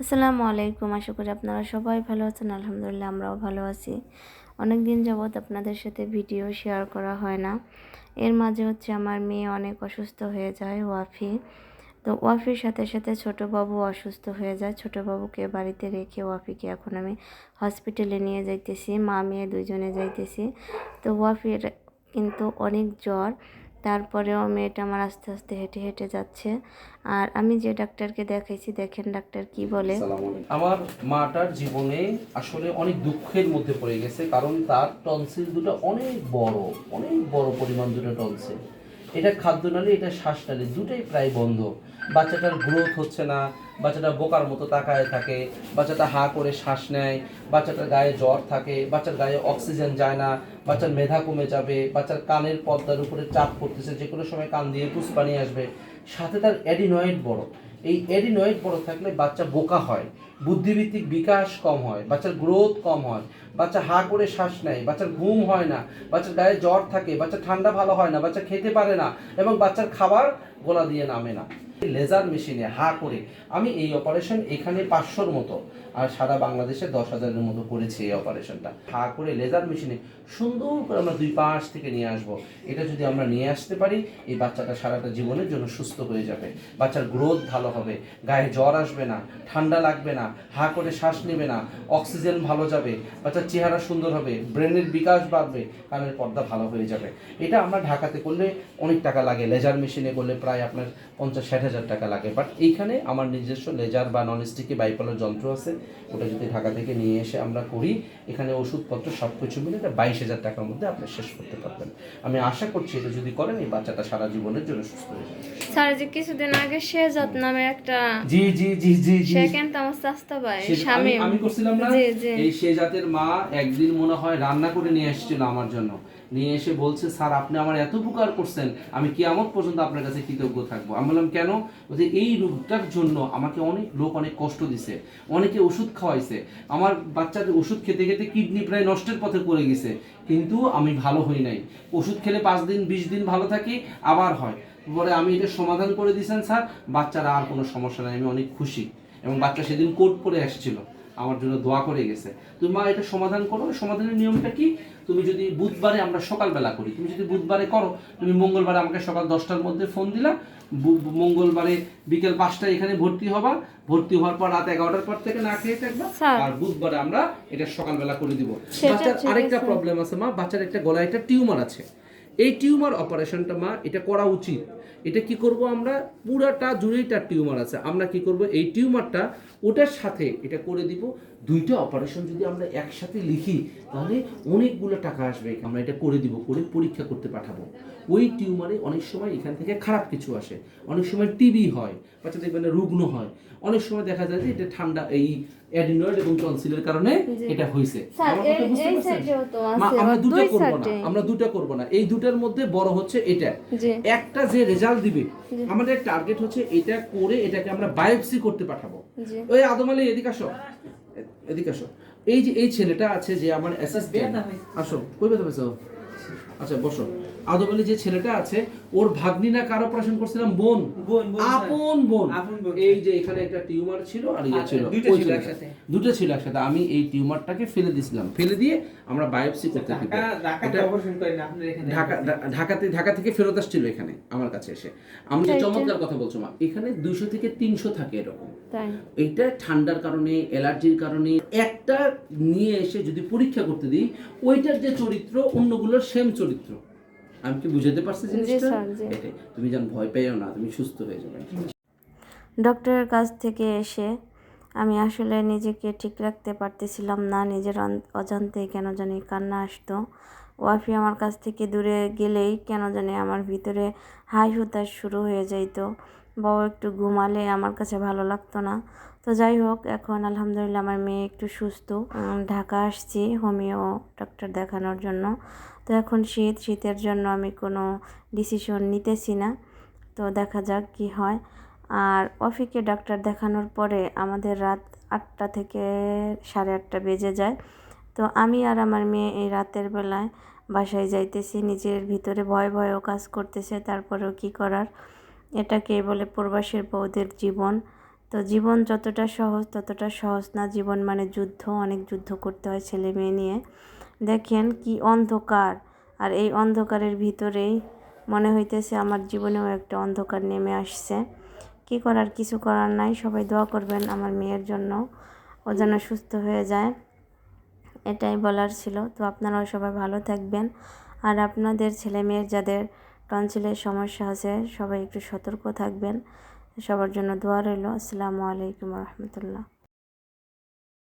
আসসালামু আলাইকুম। আশা করি আপনারা সবাই ভালো আছেন। আলহামদুলিল্লাহ, আমরাও ভালো আছি। অনেক দিন যাবৎ আপনাদের সাথে ভিডিও শেয়ার করা হয় না। এর মাঝে হচ্ছে আমার মেয়ে অনেক অসুস্থ হয়ে যায়, ওয়াফি। তো ওয়াফির সাথে সাথে ছোট বাবু অসুস্থ হয়ে যায়। ছোট বাবুকে বাড়িতে রেখে ওয়াফিকে এখন আমি হসপিটালে নিয়ে যাইতেছি। মা, মেয়ে দুইজনে যাইতেছি। তো ওয়াফির কিন্তু অনেক জ্বর। তারপরেও মেয়েটা আমার আস্তে আস্তে হেঁটে হেঁটে যাচ্ছে। আর আমি যে ডাক্তারকে দেখাইছি দেখেন ডাক্তার কি বলে। আমার মাটার জীবনে আসলে অনেক দুঃখের মধ্যে পড়ে গেছে কারণ তার টনসিল দুটো অনেক বড় অনেক বড় পরিমাণ দুটো টনসিল। এটা খাদ্য নালী এটা শ্বাস নালী দুটোই প্রায় বন্ধ। বাচ্চাটার গ্রোথ হচ্ছে না, বাচ্চাটা বোকার মতো তাকায় থাকে, বাচ্চাটা হা করে শ্বাস নেয়, বাচ্চাটার গায়ে জ্বর থাকে, বাচ্চার গায়ে অক্সিজেন যায় না, বাচ্চার মেধা কমে যাবে, বাচ্চার কানের পর্দার উপরে চাপ পড়তেছে যে কোনো সময় কান দিয়ে পুষ্পানি আসবে। সাথে তার অ্যাডিনয়েড বড়। এই অ্যাডিনয়েড বড় থাকলে বাচ্চা বোকা হয় বুদ্ধিভিত্তিক বিকাশ কম হয়, বাচ্চার গ্রোথ কম হয়, বাচ্চা হা করে শ্বাস নেয়, বাচ্চার ঘুম হয় না, বাচ্চার গায়ে জ্বর থাকে, বাচ্চা ঠান্ডা ভালো হয় না, বাচ্চা খেতে পারে না এবং বাচ্চার খাবার গোলা দিয়ে নামে না। লেজার মেশিনে হা করে আমি এই অপারেশন এখানে পাঁচশোর মতো, আর সারা বাংলাদেশে দশ হাজারের মতো করেছি এই অপারেশনটা। হা করে লেজার মেশিনে সুন্দর করে আমরা দুই পাশ থেকে নিয়ে আসব। এটা যদি আমরা নিয়ে আসতে পারি, এই বাচ্চাটা সারাটা জীবনের জন্য সুস্থ হয়ে যাবে। বাচ্চার গ্রোথ ভালো হবে, গায়ে জ্বর আসবে না, ঠান্ডা লাগবে না, হা করে শ্বাস নেবে না, অক্সিজেন ভালো যাবে, বাচ্চার চেহারা সুন্দর হবে, ব্রেনের বিকাশ বাড়বে, কানের পর্দা ভালো হয়ে যাবে। এটা আমরা ঢাকাতে করলে অনেক টাকা লাগে, লেজার মেশিনে করলে প্রায় আপনার পঞ্চাশ ষাট হাজার টাকা লাগে। বাট এইখানে আমার নিজস্ব লেজার বা নন স্টিকি বাইপলার যন্ত্র আছে। ওটা যদি ঢাকা থেকে নিয়ে এসে আমরা করি এখানে ওষুধপত্র সব কিছু মিলে এটা বাইশ হাজার টাকার মধ্যে আপনি শেষ করতে পারবেন। আমি আশা করছি এটা যদি করেন এই বাচ্চাটা সারা জীবনের জন্য সুস্থ হয়ে যাবে। স্যার যে কিছুদিন আগে শেজাত নামে একটা জি জি জি জি জি। সেকেন্ড আমার ভাই স্বামী আমি করছিলাম না? এই মা একদিন মনে হয় রান্না করে নিয়ে এসেছিল আমার জন্য। নিয়ে এসে বলছে স্যার আপনি আমার এত উপকার করছেন আমি কিয়ামত পর্যন্ত আপনার কাছে কৃতজ্ঞ থাকব। আমি বললাম কেন? বলছে এই রোগটার জন্য আমাকে অনেক লোক অনেক কষ্ট দিছে, অনেকে ওষুধ খাওয়াইছে। আমার বাচ্চাদের ওষুধ খেতে খেতে কিডনি প্রায় নষ্টের পথে পড়ে গেছে, কিন্তু আমি ভালো হই নাই। ওষুধ খেলে পাঁচ দিন, বিশ দিন ভালো থাকি, আবার হয়। পরে আমি এটা সমাধান করে দিয়েছেন, স্যার। বাচ্চারা আর কোনো সমস্যা নাই, আমি অনেক খুশি। এবং বাচ্চা সেদিন কোর্ট পরে আসছিল। আমার জন্য দোয়া করে গেছে। তুমি মা এটা সমাধান করো। সমাধানের নিয়মটা কি? তুমি যদি বুধবারে আমরা সকালবেলা করি তুমি যদি বুধবারে করো তুমি মঙ্গলবারে আমাকে সকাল দশটার মধ্যে ফোন দিলা মঙ্গলবারে বিকেল পাঁচটায় এখানে ভর্তি হবা। ভর্তি হওয়ার পর রাত এগারোটার পর থেকে না খেয়ে থাকবা। আর বুধবারে আমরা এটা সকালবেলা করে দিব। বাচ্চার আরেকটা প্রবলেম আছে মা বাচ্চার একটা গলায় একটা টিউমার আছে। এই টিউমার অপারেশনটা মা, এটা করা উচিত। এটা কি করব আমরা? পুরাটা জুড়েই তার টিউমার আছে। আমরা কি করব? এই টিউমারটা ওটার সাথে এটা করে দিব। দুইটা অপারেশন যদি আমরা একসাথে লিখি তাহলে অনেকগুলো টাকা আসবে। আমরা এটা করে দিব করে পরীক্ষা করতে পাঠাবো। ওই টিউমারে অনেক সময় এখান থেকে খারাপ কিছু আসে। অনেক সময় টিবি হয় বাচ্চা দেখবেন রুগ্ন হয়। অনেক সময় দেখা যায় যে এটা ঠান্ডা এই অ্যাডিনয়েড এবং টনসিলের কারণে এটা হয়েছে আমার দুটো করব না। আমরা দুটো করব না। এই দুটার মধ্যে বড় হচ্ছে এটা। একটা যে রেজাল্ট দিবে আমাদের টার্গেট হচ্ছে এটা করে এটাকে আমরা বায়োপসি করতে পাঠাবো। ওই আদম আলী এদিকে আসো। এদিকে আসো। এই যে এই ছেলেটা আছে যে আমার অ্যাসিস্ট্যান্ট আসো কই পেছো আচ্ছা বসো। আদম আলী যে ছেলেটা আছে ওর ভাগ্নি না কার অপারেশন করছিলাম বোন। বোন, বোন, স্যার। আপন বোন। এই যে এখানে একটা টিউমার ছিল আর ইয়ে আচ্ছা, ছিল। দুটো ছিল একসাথে। আমি এই টিউমারটাকে ফেলে দিছিলাম ফেলে দিয়ে আমরা বায়োপসি করতে ঢাকা ঢাকাতে ঢাকা থেকে ফেরত আসছিল এখানে আমার কাছে এসে। আমি। চমৎকার কথা বলছো মা। এখানে দুইশো থেকে তিনশো থাকে এরকম। এইটা ঠান্ডার কারণে অ্যালার্জির কারণে একটা নিয়ে এসে যদি পরীক্ষা করতে দিই ওইটার যে চরিত্র অন্যগুলোর সেম চরিত্র। আমি কি বুঝাতে পারছি জিনিসটা? এটাই। তুমি যেন ভয় পেও না তুমি সুস্থ হয়ে যাবে। ডক্টরের কাছ থেকে এসে আমি আসলে নিজেকে ঠিক রাখতে পারতেছিলাম না নিজের অজান্তে কেন জানি কান্না আসতো। ওয়াফি আমার কাছ থেকে দূরে গেলেই কেন জানি আমার ভিতরে হাই হুতাশ শুরু হয়ে যাইতো। বাবা একটু ঘুমালে আমার কাছে ভালো লাগতো না। তো যাই হোক, এখন আলহামদুলিল্লাহ আমার মেয়ে একটু সুস্থ। ঢাকা আসছি হোমিও ডক্টর দেখানোর জন্য। তো এখন শীত, শীতের জন্য আমি কোনো ডিসিশন নিতেছি না। তো দেখা যাক কি হয়। আর অফিকে ডাক্তার দেখানোর পরে আমাদের রাত আটটা থেকে সাড়ে আটটা বেজে যায়। তো আমি আর আমার মেয়ে এই রাতের বেলায় বাসায় যাইতেছি। নিজের ভিতরে ভয় ভয়ও কাজ করতেছে, তারপরেও কি করার? এটাকে বলে প্রবাসের বউদের জীবন। তো জীবন যতটা সহজ, ততটা সহজ না। জীবন মানে যুদ্ধ, অনেক যুদ্ধ করতে হয় ছেলে মেয়ে নিয়ে। দেখেন কি অন্ধকার। আর এই অন্ধকারের ভিতরেই মনে হইতেছে আমার জীবনেও একটা অন্ধকার নেমে আসছে। কি করার? কিছু করার নাই। সবাই দোয়া করবেন আমার মেয়ের জন্য। ও যেন সুস্থ হয়ে যায়। এটাই বলার ছিল। তো আপনারাও সবাই ভালো থাকবেন। আর আপনাদের ছেলে মেয়ের যাদের টনসিলের সমস্যা আছে সবাই একটু সতর্ক থাকবেন। সবার জন্য দোয়া রইল। আসসালামু আলাইকুম রহমতুল্লাহ।